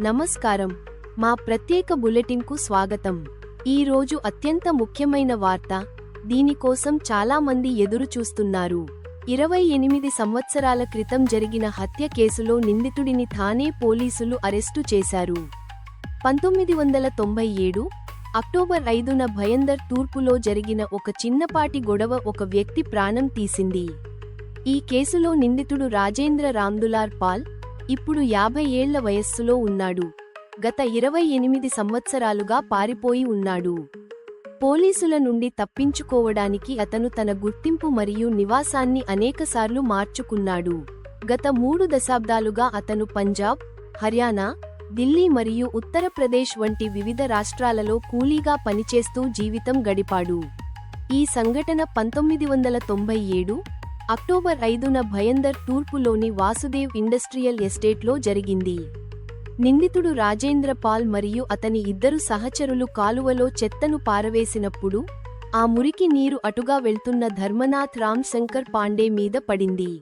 నమస్కారం. మా ప్రత్యేక బులెటిన్కు స్వాగతం. ఈరోజు అత్యంత ముఖ్యమైన వార్త దీనికోసం చాలామంది ఎదురుచూస్తున్నారు ఎదురు చూస్తున్నారు. ఇరవై ఎనిమిది సంవత్సరాల క్రితం జరిగిన హత్య కేసులో నిందితుడిని థానే పోలీసులు అరెస్టు చేశారు. పంతొమ్మిది వందల తొంభై ఏడు అక్టోబర్ ఐదున భయందర్ తూర్పులో జరిగిన ఒక చిన్నపాటి గొడవ ఒక వ్యక్తి ప్రాణం తీసింది. ఈ కేసులో నిందితుడు రాజేంద్ర రామ్దులార్ పాల్ ఇప్పుడు యాభై ఏళ్ళ వయస్సులో ఉన్నాడు. గత ఇరవై ఎనిమిది సంవత్సరాలుగా పారిపోయి ఉన్నాడు. పోలీసుల నుండి తప్పించుకోవడానికి అతను తన గుర్తింపు మరియు నివాసాన్ని అనేకసార్లు మార్చుకున్నాడు. గత మూడు దశాబ్దాలుగా అతను పంజాబ్ హర్యానా ఢిల్లీ మరియు ఉత్తరప్రదేశ్ వంటి వివిధ రాష్ట్రాలలో కూలీగా పనిచేస్తూ జీవితం గడిపాడు. ఈ సంఘటన పంతొమ్మిది వందల తొంభై ఏడు అక్టోబర్ ఐదున భయందర్ తూర్పులోని వాసుదేవ్ ఇండస్ట్రియల్ ఎస్టేట్లో జరిగింది. నిందితుడు రాజేంద్ర పాల్ మరియు అతని ఇద్దరు సహచరులు కాలువలో చెత్తను పారవేసినప్పుడు ఆ మురికి నీరు అటుగా వెళ్తున్న ధర్మనాథ్ రామ్ శంకర్ పాండే మీద పడింది.